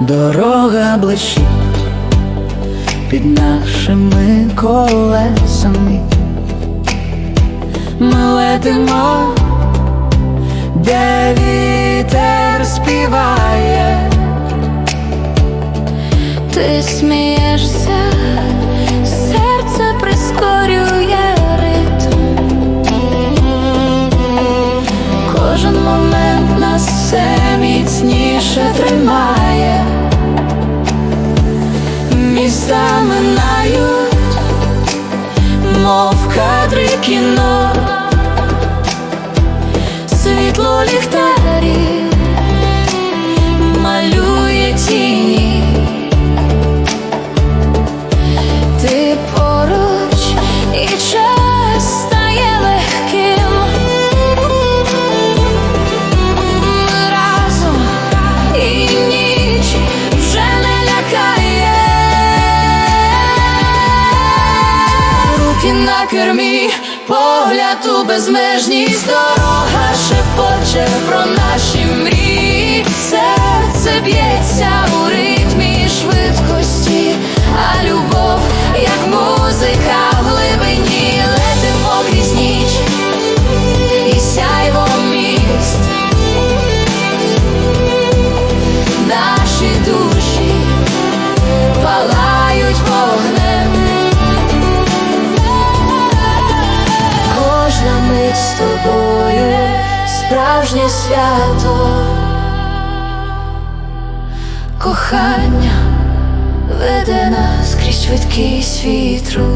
Дорога блищить під нашими колесами. Ми летимо, де вітер співає. Ти смієшся, серце прискорює ритм. Кожен момент нас все міцніше тримає. Міста минають, мов кадри кіно, Руки на кермі, погляд у безмежність. Дорога справжнє свято. Кохання веде нас крізь швидкість вітру.